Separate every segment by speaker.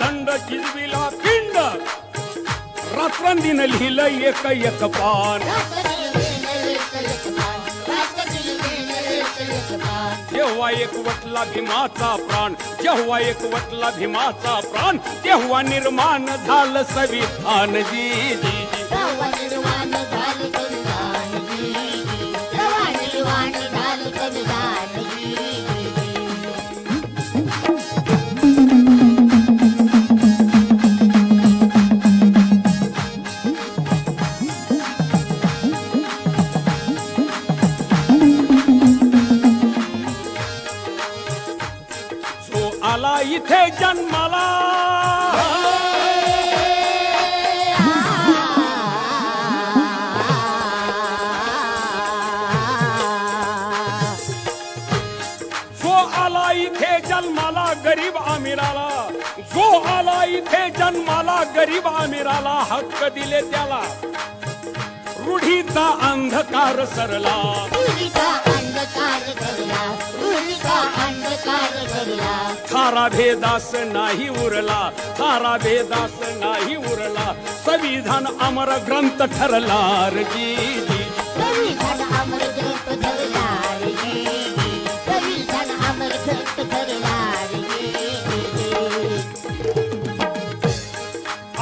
Speaker 1: देश आखंड ठोकला दंड जिजविला रात्रंदिन लिहिलं एक एक पान. जेव्हा एक वटला भीमाचा प्राण जेव्हा एक वटला भीमाचा प्राण तेव्हा निर्माण झालं संविधान जी जी जी. इथे जन्माला. जो आला इथे जन्माला गरीब आमिराला. जो आला इथे जन्माला गरीब आमिराला हक्क दिले त्याला. रूढीचा अंधकार सरला. थारा भेदास नाही उरला थारा भेदास नाही उरला. संविधान अमर ग्रंथ ठरला रे जी जी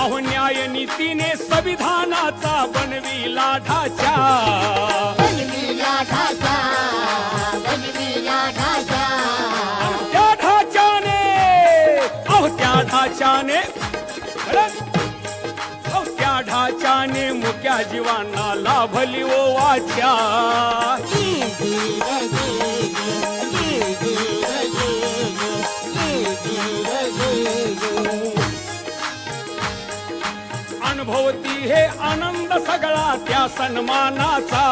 Speaker 1: अहो न्याय नीतीने संविधानाचा बनविला ढाचा त्या जीवाने. त्या ढाच्याने मुक्या जीवांना लाभली ओ वाच्या अनुभवती हे आनंद सगळा त्या सन्मानाचा.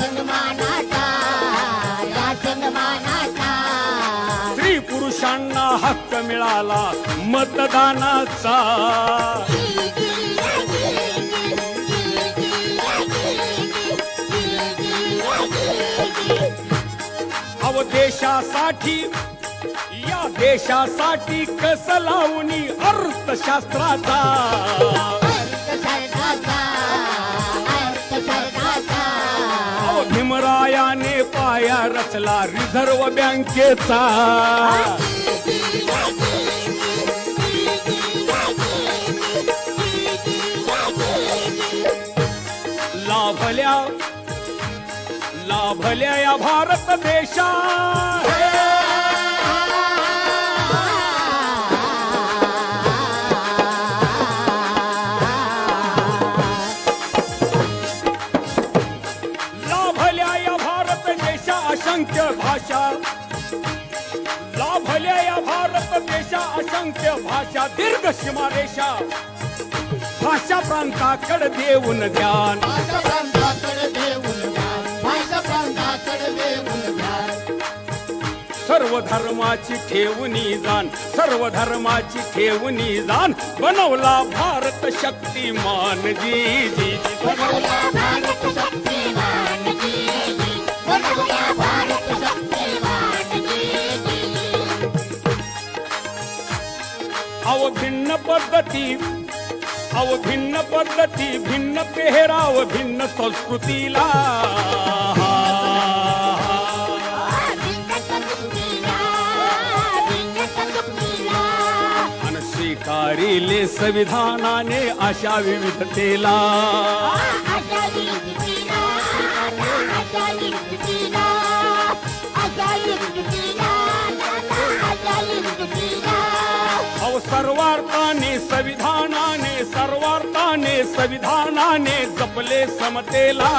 Speaker 1: सन्मानाचा पुरुषांना हक्क मिळाला मतदानाचा. अव देशासाठी या देशासाठी कस लावणी अर्थशास्त्राचा? भीमरायाने पाया रचला रिझर्व बँकेचा. लाभल्या लाभल्या या भारत देशा असंख्य भाषा दीर्घ सीमारेषा. भाषा प्रांताकडे देऊन ध्यान सर्व धर्माची ठेवणी जाण. सर्व धर्माची ठेवणी जाण. बनवला भारत शक्तिमान. जी जी जी. अव पद्धती. अव भिन्न पद्धती भिन्न पेहराव भिन्न संस्कृतीला. स्वीकारिले संविधानाने अशा विविधतेला. संविधानाने सर्वार्थाने संविधानाने जपले समतेला.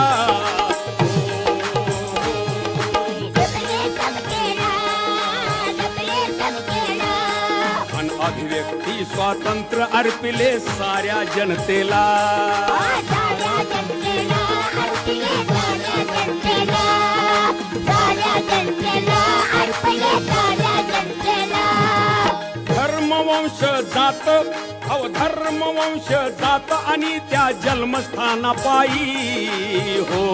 Speaker 1: अभिव्यक्ती स्वातंत्र्य अर्पिले साऱ्या जनतेला. धर्मवंश जात अव धर्मवंश जात आणि त्या जन्मस्थाना पायी हो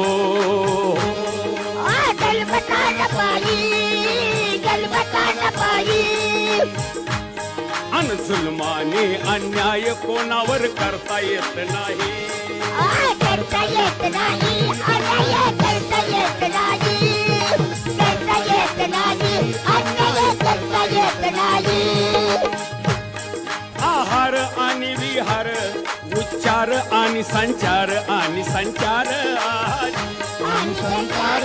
Speaker 1: अन जुलमाने अन्याय कोणावर करता येत नाही.
Speaker 2: करता येत नाही.
Speaker 1: आणि संचार आणि संचार आहार.
Speaker 2: आणि संचार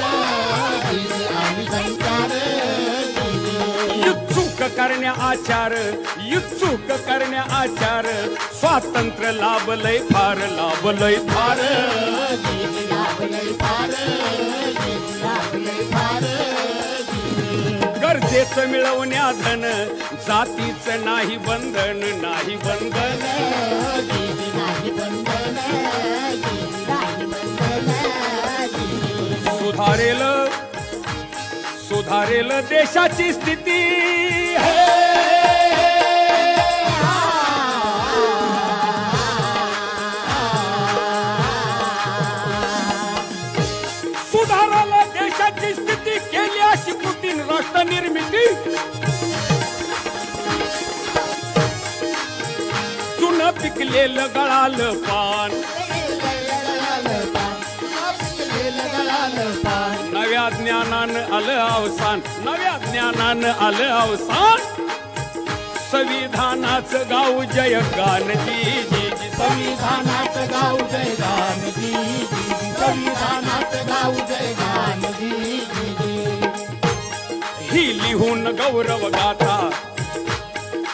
Speaker 2: आणि संचार
Speaker 1: युत्सुक करण्या आचार युत्सुक करण्या आचार स्वातंत्र्य लाभलय फार लाभलय फार
Speaker 2: लाभलंय फार
Speaker 1: गरजेचं मिळवण्या धन जातीचं नाही बंधन नाही बंधन.
Speaker 2: नाही बंधन नाही बंधन
Speaker 1: सुधारेल सुधारेल देशाची स्थिती. पुतीन निर्मिती चुन पिकलेलं गळाल पान. नव्या ज्ञानानं आलं अवसान. नव्या ज्ञानानं आलं अवसान. संविधानाचं गाव जय गान जी जी जी
Speaker 2: संविधानात गाऊ जय गानजी. संविधानात गाऊ जय गानजी.
Speaker 1: ही लिहून गौरव गाथा.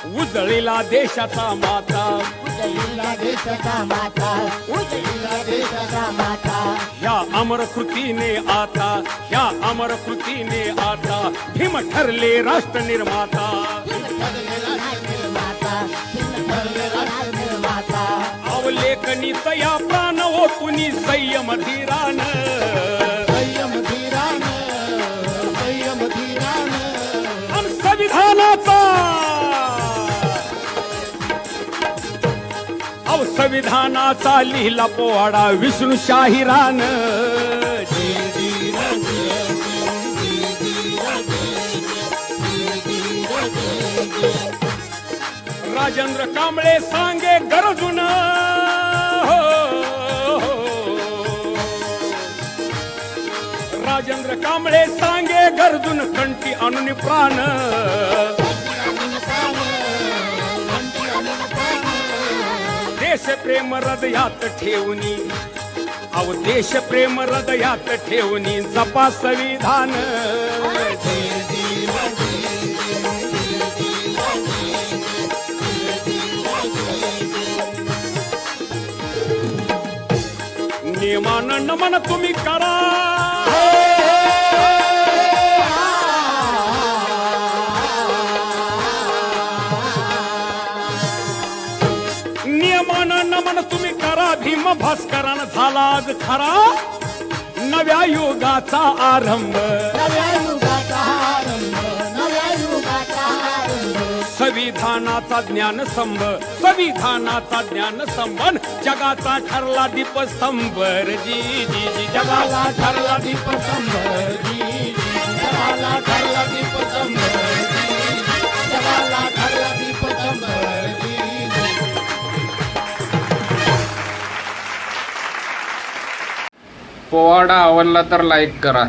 Speaker 1: उजळीला देशाचा माता.
Speaker 2: उदयीला देशाचा माता. उदयीला देशाचा माता.
Speaker 1: ह्या अमर कृतीने आता ह्या अमर कृतीने आता भीम ठरले राष्ट्र निर्माता
Speaker 2: माता माता
Speaker 1: अवलेखनी तया प्राण हो कुणी संयम धीरान. संविधानाचा लिहिला पोवाडा विष्णू शाहिरान. राजेंद्र कांबळे सांगे गरजून. हो, हो, हो. राजेंद्र कांबळे सांगे गरजून कंटी आणून प्राण. प्रेम हृदयात ठेवणी अव देश प्रेम हृदयात ठेवणी जपा संविधान. नियमान नमन तुम्ही करा. भीम भास्करान झाला आज खरा. नव्या युगाचा आरंभ.
Speaker 2: नव्या युगाचा आरंभ नव्या युगाचा आरंभ.
Speaker 1: संविधानाचा ज्ञान स्तंभ संविधानाचा ज्ञान स्तंभन. जगाचा ठरला दीपस्तंभ जी जी जी.
Speaker 2: जगाला ठरला दीपस्तंभ जगाला ठरला दीपस्तंभ
Speaker 3: पोवाडा आवडला तर लाईक करा.